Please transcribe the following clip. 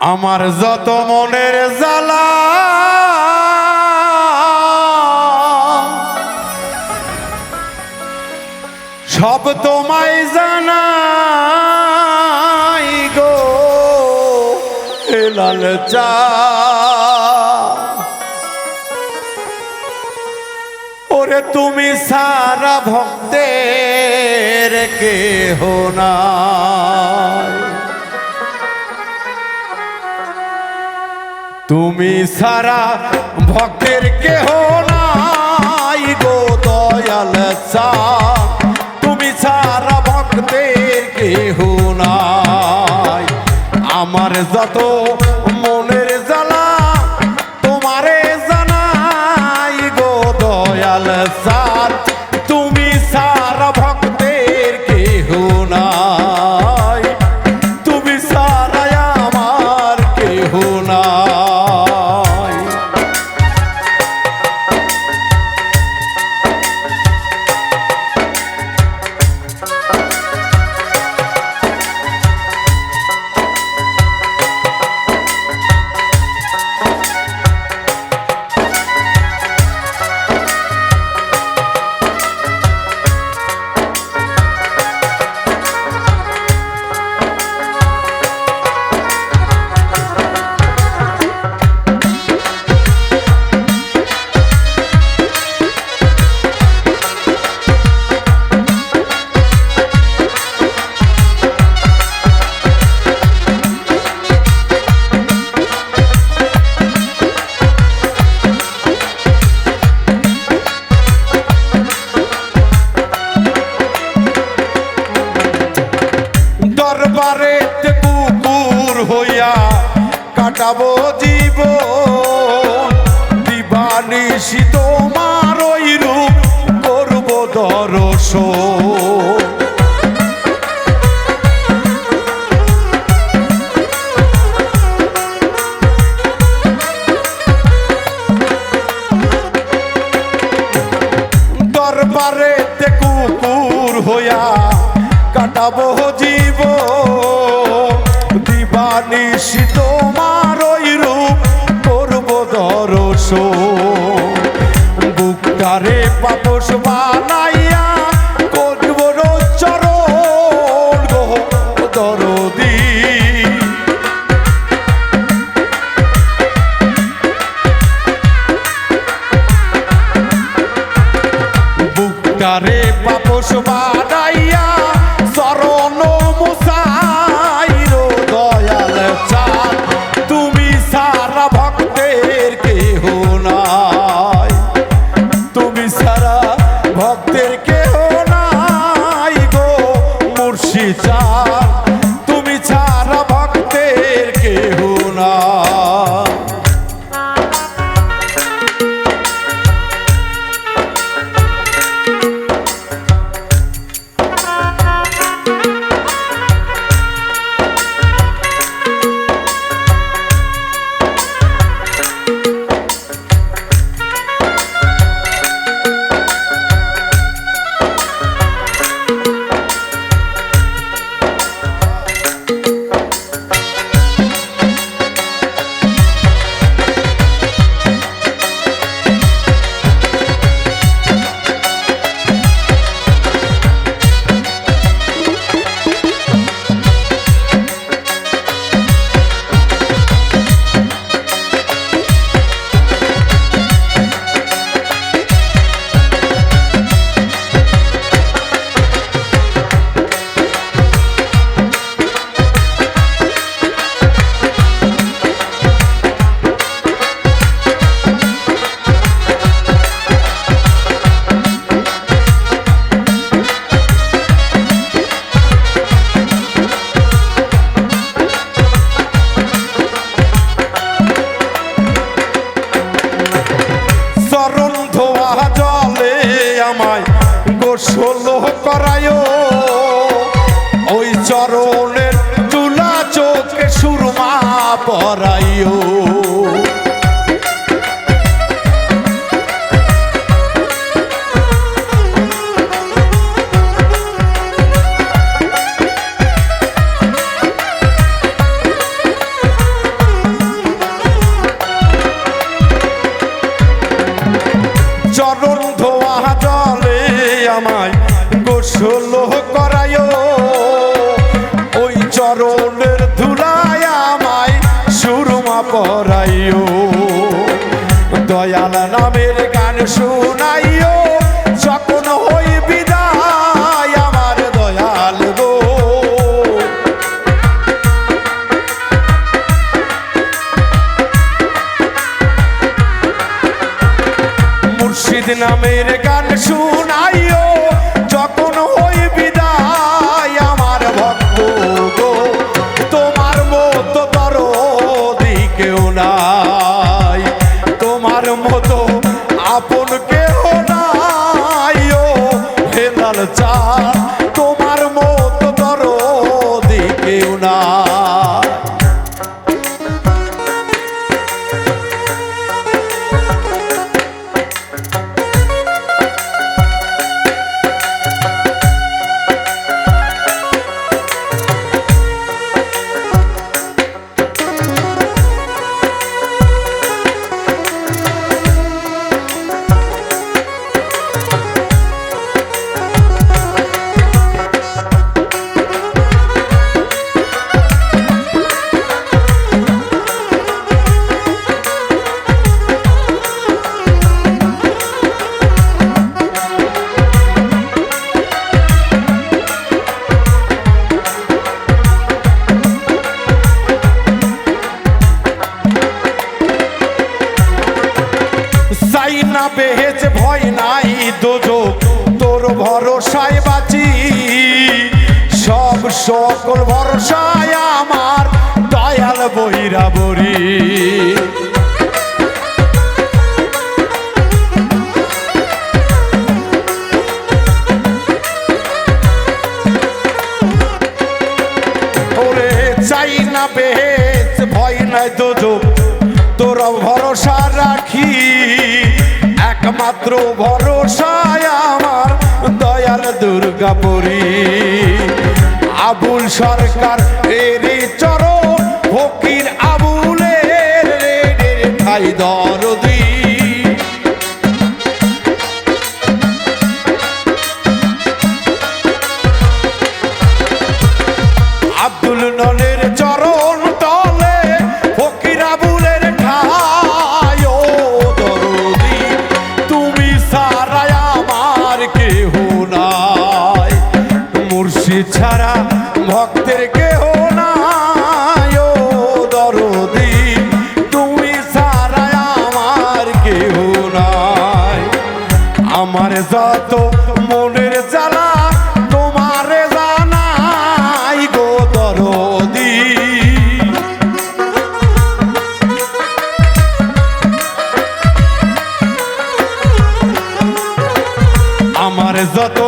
আমার যত মনের জ্বালা, সব তোমায় জানাই গো, এ লাল চা। ওরে তুমি সারা ভক্তের কেহ নাই। তুমি সারা ভক্তের কেহ নাই গো দয়াল তুমি সারা ভক্তের কেহ নাই। আমার যত মনের জ্বালা, তোমারে জানাই গো দয়াল সার কাটাবো জীব দিবানিশি তোমার ওই রূপ করব দরস দরবারে কুকুর হইয়া কাটাবো জীব বুকটারে পাপস বানাইয়া করব চরণ দরদি। বুকটারে পাপস বানাইয়া কেহ নাই গো মুর্শি গোসল পড়াইও দয়াল নামের গান শুনাইও, যখন হই বিদায় আমার দয়াল গো। মুর্শিদ নামের গান শুন the top. দোজো তোর ভরসায় বাঁচি। সব সকল ভরসায় আমার দয়াল বৈরা বরি চাই না বেহেজ ভয় নাই দোজো তোর ভরসা রাখি। একমাত্র ভরসায় আমার দয়াল দুর্গাপুরী। আবুল সরকার এর চর ছাড়া ভক্তের কেহ নাই। দরদি, তুমি সারায় আমার কেহ নাই। আমার যত মনের জ্বালা, তোমারে জানাই গো দরদি। আমার যত